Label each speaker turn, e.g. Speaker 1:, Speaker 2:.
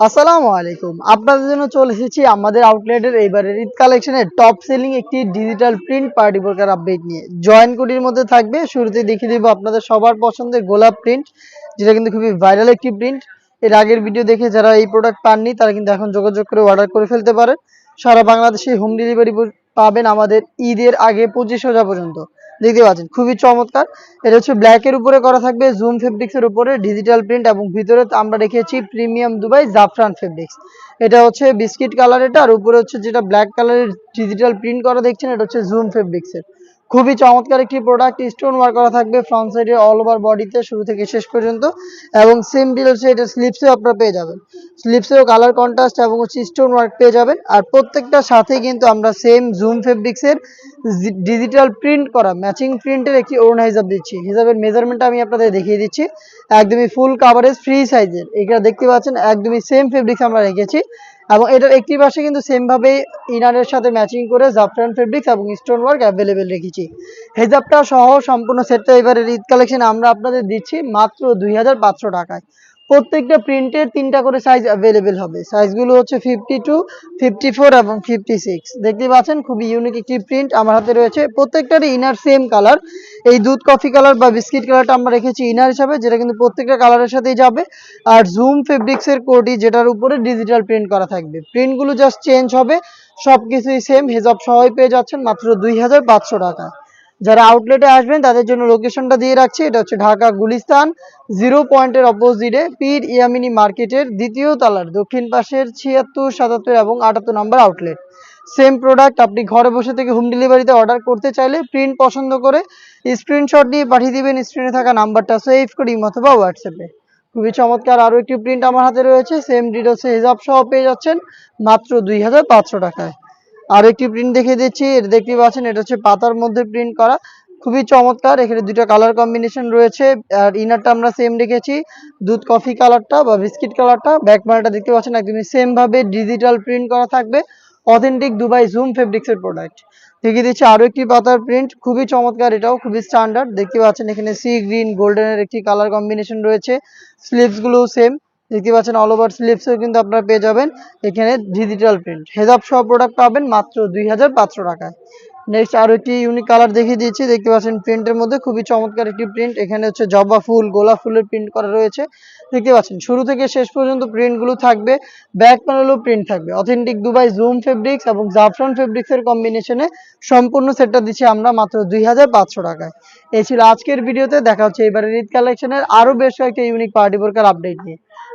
Speaker 1: আসসালামু আলাইকুম। আপনাদের জন্য চলে এসেছি আমাদের আউটলেটের এইবারের ঈদ কালেকশনের টপ সেলিং একটি ডিজিটাল প্রিন্ট পার্টি বোরকার আপডেট নিয়ে। জয়েন কোডির মধ্যে থাকবে শুরুতে দেখিয়ে দিব আপনাদের সবার পছন্দের গোলাপ প্রিন্ট যেটা কিন্তু খুবই ভাইরাল একটি প্রিন্ট এর আগের ভিডিও দেখে যারা এই প্রোডাক্ট পাননি, তারা কিন্তু এখন যোগাযোগ করে অর্ডার করে ফেলতে পারেন। সারা বাংলাদেশে হোম ডেলিভারি পাবেন আমাদের ঈদের আগে পঁচিশ হাজার পর্যন্ত। দেখতে পাচ্ছেন, খুবই চমৎকার। এটা হচ্ছে ব্ল্যাক এর উপরে করা থাকবে জুম ফেব্রিক্স এর উপরে ডিজিটাল প্রিন্ট এবং ভিতরে আমরা রেখেছি প্রিমিয়াম দুবাই জাফরান ফেব্রিক্স এটা হচ্ছে বিস্কিট কালার এটা, আর উপরে হচ্ছে যেটা ব্ল্যাক কালারের ডিজিটাল প্রিন্ট করা দেখছেন, এটা হচ্ছে জুম ফেব্রিক্স এর। খুবই চমৎকার একটি প্রোডাক্ট স্টোন ওয়ার্ক করা থাকবে ফ্রন্ট সাইডে অল ওভার বডিতে শুরু থেকে শেষ পর্যন্ত। এবং সেম ডিল হচ্ছে এটা স্লিপসেও আপনারা পেয়ে যাবেন। স্লিপসেও কালার কন্ট্রাস্ট এবং হচ্ছে স্টোন ওয়ার্ক পেয়ে যাবেন। আর প্রত্যেকটা সাথে কিন্তু আমরা সেম জুম ফেব্রিক্সের ডিজিটাল প্রিন্ট করা ম্যাচিং প্রিন্টের একটি ওড়না হিসাব দিচ্ছি। হিসাবের মেজারমেন্ট আমি আপনাদের দেখিয়ে দিচ্ছি। একদমই ফুল কাভারেজ ফ্রি সাইজের এটা দেখতে পাচ্ছেন, একদমই সেম ফেব্রিক্স আমরা রেখেছি। এবং এটার একটি পাশে কিন্তু সেম ভাবে ইনারের সাথে ম্যাচিং করে জাফরান ফেব্রিক্স এবং স্টোন ওয়ার্ক অ্যাভেলেবেল রেখেছি। হেজাবটা সহ সম্পূর্ণ সেটটা এবারে ঈদ কালেকশন আমরা আপনাদের দিচ্ছি মাত্র দুই হাজার পাঁচশো টাকায়। প্রত্যেকটা প্রিন্টের তিনটা করে সাইজ অ্যাভেলেবেল হবে। সাইজগুলো হচ্ছে ফিফটি টু ফিফটি ফোর এবং ফিফটি সিক্স দেখতে পাচ্ছেন, খুবই ইউনিক একটি প্রিন্ট আমার হাতে রয়েছে। প্রত্যেকটারই ইনার সেম কালার এই দুধ কফি কালার বা বিস্কিট কালারটা আমরা রেখেছি ইনার হিসাবে, যেটা কিন্তু প্রত্যেকটা কালারের সাথেই যাবে। আর জুম ফেব্রিক্সের কোডি যেটার উপরে ডিজিটাল প্রিন্ট করা থাকবে। প্রিন্টগুলো জাস্ট চেঞ্জ হবে সব কিছুই সেম হেজাব সহই পেয়ে যাচ্ছেন মাত্র দুই হাজার পাঁচশো টাকা। যারা আউটলেটে আসবেন, তাদের জন্য লোকেশনটা দিয়ে রাখছি। এটা হচ্ছে ঢাকা গুলিস্তান জিরো পয়েন্টের অপোজিটে পীর ইয়ামিনী মার্কেটের দ্বিতীয় তালার, দক্ষিণ পাশের ছিয়াত্তর, সাতাত্তর এবং আটাত্তর নম্বর আউটলেট সেম প্রোডাক্ট আপনি ঘরে বসে থেকে হোম ডেলিভারিতে অর্ডার করতে চাইলে প্রিন্ট পছন্দ করে স্ক্রিনশট নিয়ে পাঠিয়ে দিবেন স্ক্রিনে থাকা নাম্বারটা সেভ করি অথবা হোয়াটসঅ্যাপে খুবই চমৎকার আরও একটি প্রিন্ট আমার হাতে রয়েছে সেম ডিটেলসে হিসাব সহ পেয়ে যাচ্ছেন মাত্র দুই হাজার পাঁচশো টাকায়। আর একটি প্রিন্ট দেখিয়ে দিচ্ছি, এটা দেখতে পাচ্ছেন, এটা হচ্ছে পাতার মধ্যে প্রিন্ট করা। খুবই চমৎকার, এখানে দুটো কালার কম্বিনেশন রয়েছে, আর ইনারটা আমরা সেম রেখেছি দুধ কফি কালারটা বা বিস্কিট কালারটা ব্যাক মালটা দেখতে পাচ্ছেন, একদমই সেম ভাবে ডিজিটাল প্রিন্ট করা থাকবে অথেন্টিক দুবাই জুম ফেব্রিক্সের প্রোডাক্ট দেখিয়ে দিচ্ছি আরও একটি পাতার প্রিন্ট খুবই চমৎকার এটাও, খুবই স্ট্যান্ডার্ড দেখতে পাচ্ছেন, এখানে সি গ্রিন গোল্ডেনের একটি কালার কম্বিনেশন রয়েছে স্লিভসগুলো সেম দেখতে পাচ্ছেন অল ওভার স্লিভসও কিন্তু আপনারা পেয়ে যাবেন। এখানে ডিজিটাল প্রিন্ট হেজাব সহ প্রোডাক্ট পাবেন মাত্র দুই হাজার পাঁচশো টাকায়। নেক্সট আরও একটি ইউনিক কালার দেখিয়ে দিয়েছি দেখতে পাচ্ছেন প্রিন্টের মধ্যে খুবই চমৎকার একটি প্রিন্ট এখানে হচ্ছে জবা ফুল, গোলাপ ফুলের প্রিন্ট করা রয়েছে। দেখতে পাচ্ছেন শুরু থেকে শেষ পর্যন্ত প্রিন্টগুলো থাকবে। ব্যাক প্যানেলও প্রিন্ট থাকবে। অথেন্টিক দুবাই জুম ফেব্রিক্স এবং জাফরান ফেব্রিক্স এর কম্বিনেশনে সম্পূর্ণ সেটটা দিচ্ছি আমরা মাত্র দুই হাজার পাঁচশো টাকায়। এই ছিল আজকের ভিডিওতে দেখা হচ্ছে এবারের ঈদ কালেকশনের আরও বেশ কয়েকটা ইউনিক পার্টি বোরকার আপডেট নিয়ে।